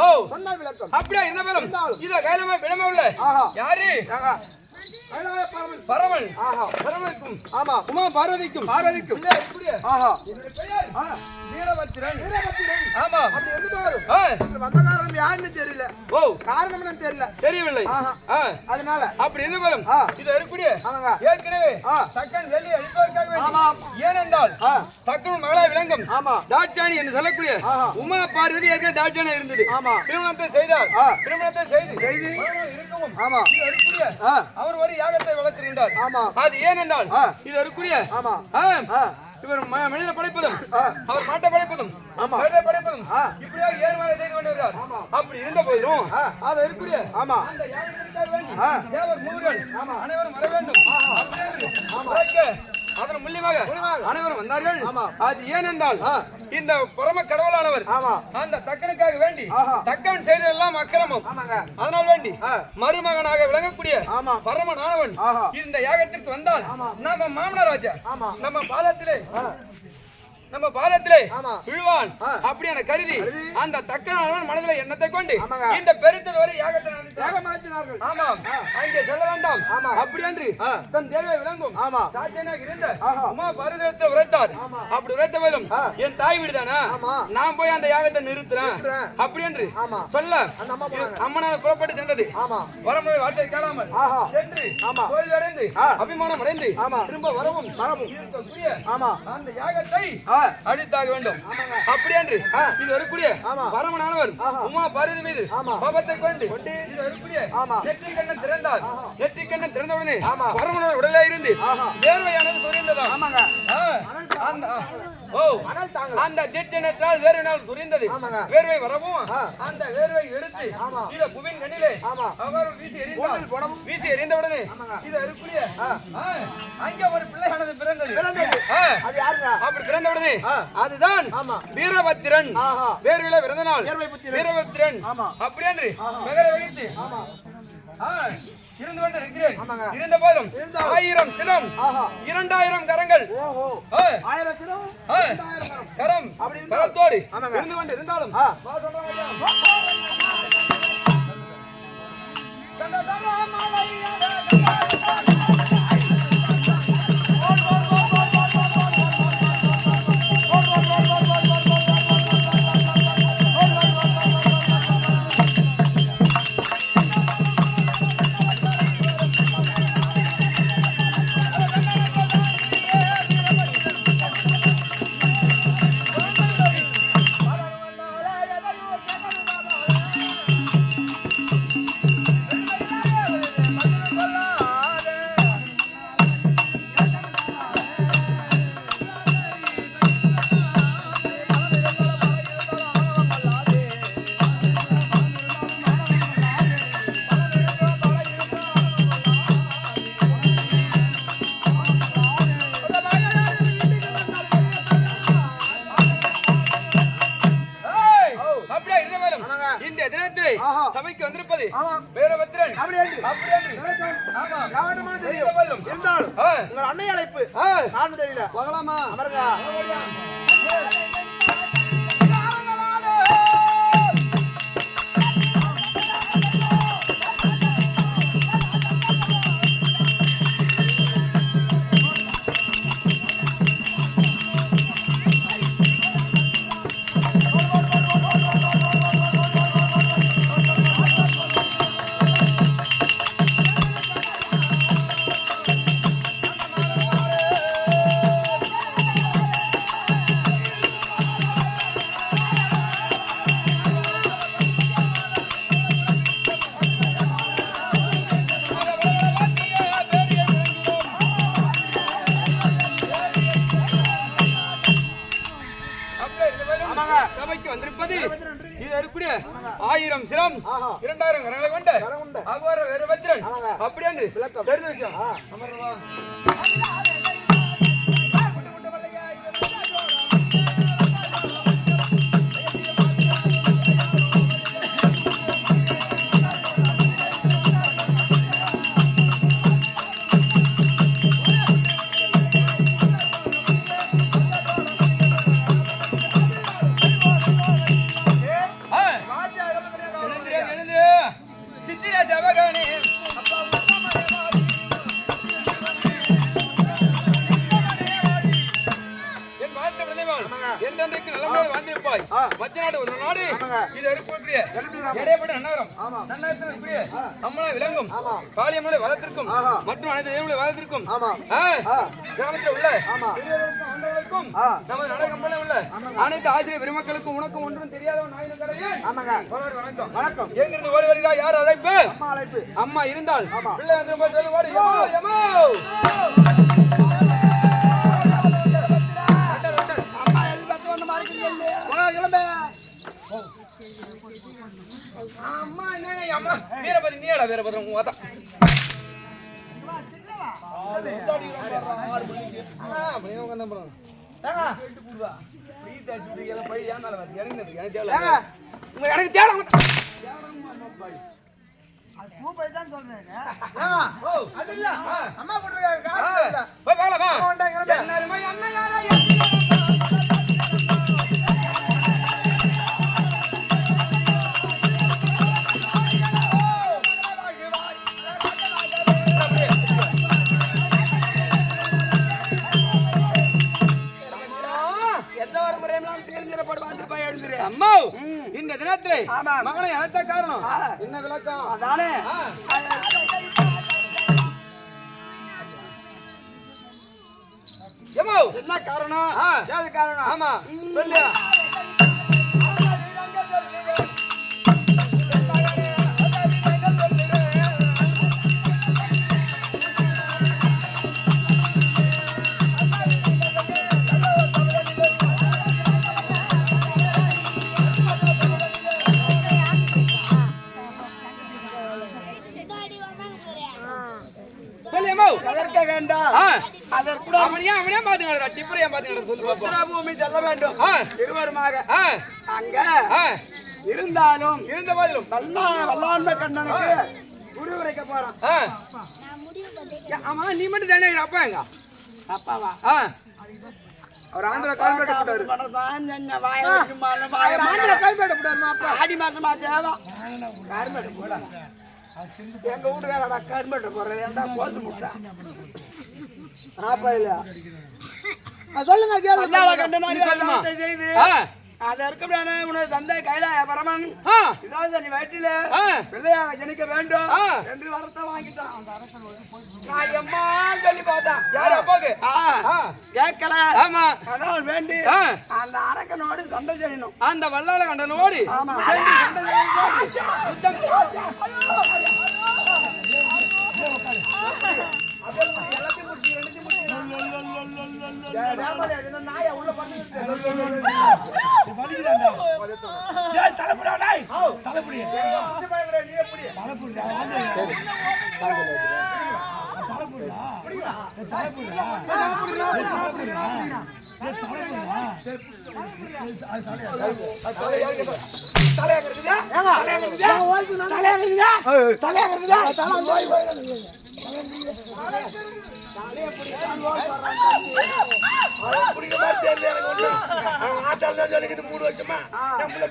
ஓ, சொன்னா விளக்கம். அப்படியா இருந்த மேலும். இதோ கையிலமா விளம்ப உள்ள. யாரு? ஆமா. உமா பார்வதிக்கும்? ஆஹா. வீரபத்திரன் வீரபத்திரன். ஆமா. அப்படி இங்க வந்த காரணம் யாருன்னு தெரியல. ஓ. காரணம் என்னன்னு தெரியல. தெரியவில்லை. அதனால. அப்படி மேலும் ஆ. இது இருக்கக்கூடிய ஏற்கனவே ஆ. தக்கன் வெளியே ஆமாம். ஏனென்றால் மகளா விளங்கும் ஆமா. தாட்சாணி என்று சொல்லக்கூடிய. உமா பார்வதி ஏற்கனவே தாட்சாணி இருந்தது. ஆமா. திருமணத்தை செய்தார். திருமணத்தை செய்து. செய்து. இருக்கவும் ஆமா. அவர் ஒரு யாகத்தை வளர்த்திருந்தார். ஆமா. அது ஏனென்றால். இது இருக்கக்கூடிய ஆமா. இவர் மனித படைப்பதும். அவர் மாட்டை படைப்பதும் ஆமா. கழுதை படைப்பதும். இப்படியாக ஏறுமாறு செய்து கொண்டு வருகிறார் அப்படி இருந்த போதிலும். அது இருக்கக்கூடிய ஆமா. அந்த யாகத்திற்காக வேண்டி ஆ. தேவர் மூவர்கள் அனைவரும் வர வேண்டும். அதன் மூலியமாக. அனைவரும் வந்தார்கள். அது ஏனென்றால். இந்த பரம கடவுளானவர் அந்த தக்கனுக்காக வேண்டி. தக்கன் செய்ததெல்லாம் அக்கிரமம் அதனால் வேண்டி. மருமகனாக விளங்கக்கூடிய பரமனானவன். இந்த யாகத்திற்கு வந்தால் நம்ம மாமனராஜா நம்ம பாதத்திலே ஆ, நம்ம பாதத்திலே விழுவான். அப்படியான கருதி. அந்த தக்கனானவன் மனதில் எண்ணத்தை கொண்டு. இந்த பெருத்தல் வரை யாகத்தை மலைச்சினார்கள் ஆமாம் அங்கே செல்ல வேண்டாம். அப்படி என்று. தன் தேவை விளங்கும் ஆமா சாட்சியனாக இருந்த. உமா பரதத்தை உரைத்தார். அப்படி உரைத்த போதும். என் தாய் வீடு தானே. நான் போய் அந்த யாகத்தை நிறுத்துறேன். அப்படி என்று சொல்ல அம்மா அம்மனாக புறப்பட்டு சென்றது வரமுறை வார்த்தை கேளாமல் சென்று. தோல்வி அடைந்து. அபிமானம் அடைந்து. திரும்ப வரவும் ஆமா அந்த யாகத்தை ஆ அழித்தாக வேண்டும் ஆமாங்க அப்படி என்று ஆ. இது வரக்கூடிய ஆஹா. உமா பார்வதி மீது ஆமா. கோபத்தை கொண்டு. இது வரக்கூடிய. நெற்றி திறந்தார் நெற்றி கண்ணன் திறந்த உடனே. பரமனோட உடலே இருந்து. வேர்வையானது சொரிந்ததா அந்த வேர்வையினால் சுரிந்தது ஆமாங்க. வேர்வை வரவும். அந்த வேர்வை எடுத்து. இத புவின் கண்ணிலே அவர் வீசி எறிந்தார் வீசி எறிந்த உடனே ஆமாங்க. இது ஆ, அங்கே ஒரு பிள்ளையானது பிறந்தது அப்படி பிறந்த உடனே. அதுதான் வீரபத்திரன். வேர்வில பிறந்த நாள். வீரபத்திரன். ஆமா. அப்படி என்று மகர ஆ, இருந்து கொண்டு இருக்கிறேன். இருந்த போதும். ஆயிரம் சினம் இரண்டாயிரம் கரங்கள். கரம். கரத்தோடு. இருந்து கொண்டு இருந்தாலும் வா சபைக்கு வந்திருப்பது. இது இருக்கக்கூடிய ஆயிரம் சிரம். இரண்டாயிரம் கரங்களை கொண்ட கரம் உண்டு. அகோர வீரபத்ரன் ஆமாங்க. அப்படி என்று விளக்கம். தெரிந்த விஷயம். அமர்வா வாழ்ந்திருப்பாய். ஆ. மச்ச நாடு ஒரு நாடு. இது எழுப்பிடுறாங்க. எடையப்பட்ட அன்னவரம். ஆமா. நன்னகரத்தில் இருக்கக்கூடிய அம்மனாய் விளங்கும் ஆஹா. மற்றும் அனைத்து. ஆ. ஆ. கிராமத்தில் உள்ள. நமது நாடகம்பல உள்ள அனைத்து ஆசிரியர் பெருமக்களுக்கும் உனக்கும் ஒன்றும் தெரியாதவன் கரையே ஆமாங்க வணக்கம் வணக்கம் எங்கிருந்து ஓடி வருகிறாய் யார் அழைப்பு அம்மா அழைப்பு அம்மா இருந்தால். பிள்ளை வந்து வீரபதி நீடா வீரபதிரம் உங்க வாதம் அப்படியே உட்காந்து போறோம் ஏங்க, மகனை அழைத்த காரணம்? என்ன விளக்கம்? அதானே. என்ன காரணம்? காரணம்? ஆமா. சொல்லு எம்மோ அதற்க வேண்டாம் ஆ அதற்கு அவனையா அவனையா பாத்துங்க டிப்பரையா பாத்துங்க சொல்லு பாப்போம். உத்தரபூமி செல்ல வேண்டும். இருவருமாக அங்க இருந்தாலும் இருந்த போதிலும் வல்லா வல்லாண்மை கண்ணனுக்கு குரு உரைக்க போறான். ஆமா நீ மட்டும் தானே அப்பா எங்க? அப்பாவா? ஆ. அவர் ஆந்திரா கால்பேட்ட போட்டாரு. அவர் ஆந்திரா கால்பேட்ட போட்டாருமா அப்பா? ஆடி மாசமா போடா எங்க வீட்டுக்காரடா கார்பேட்ட போடுறது ஏன்டா போசு முட்டா? ஆப்பா இல்ல சொல்லுங்க கேளு. செய்து ஆ. அது இருக்கக்கூடாது உனது தந்தை கைலாய பரமன் இதாவது நீ வயிற்றில பிள்ளையாக ஜனிக்க வேண்டும். என்று வரத்தை வாங்கிட்டான் நான் எம்மா சொல்லி பார்த்தேன். யாரு அப்பாக்கு கேட்கல. ஆமா. அதான் வேண்டி அந்த அரக்கனோடு சண்டை செய்யணும். அந்த வல்லாள கண்டனோடி ஆமா. சண்டை செய்து தான் சொல்லிக்கிட்டு மூணு வருஷமா என் பிள்ளை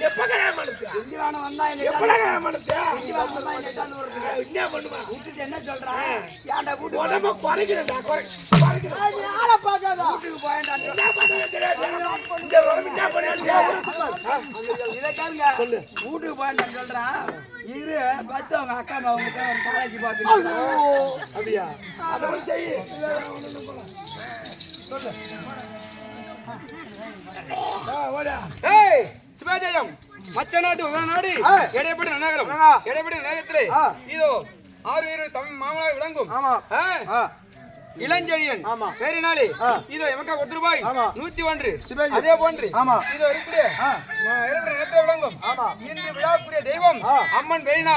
கல்யாணம் பண்ணு, என் பிள்ளை. எப்ப கல்யாணம் பண்ணுச்சு? இங்கிலாந்து வந்தா எங்க எப்படா கல்யாணம் பண்ணுச்சு? இங்கிலாந்து வந்தா எங்க எட்டாந்து வருதுங்க. என்ன பண்ணுமா? வீட்டுக்கு என்ன சொல்றான் ஏன்டா வீட்டுக்கு உடம்ப குறைக்கிறேன்டா, குறை- குறைக்கிறேன். நீ ஆளை பார்க்காத வீட்டுக்கு போயேன்டா என்ன பண்ணுறது தெரியாது. இந்த உடம்பு என்ன பண்ணுறது? இதை கேளுங்க வீட்டுக்கு போயேன்டான்னு சொல்றான் இரு பத்து அவங்க அக்கா அவங்க காலேஜ் பார்த்து அப்படியா? செய்யு. ஓடா. ஏய் சிவாஜயம் மச்ச நாட்டு உக நாடு ஆ. எடைப்படி நகரம். எடைப்படி நகரத்திலே. இதோ ஆறு வீர தமிழ் மாமலாக விளங்கும் ஆமா இளஞ்செழியன் ஆமா. பேரினாலே ஆ. இதோ எமக்கா ஒன்று ரூபாய். நூத்தி ஒன்று. அதே போன்று ஆமா. இதோ இருக்கிற விளங்கும் ஆமா இன்று விழாக்குரிய தெய்வம். அம்மன் பெரினாள்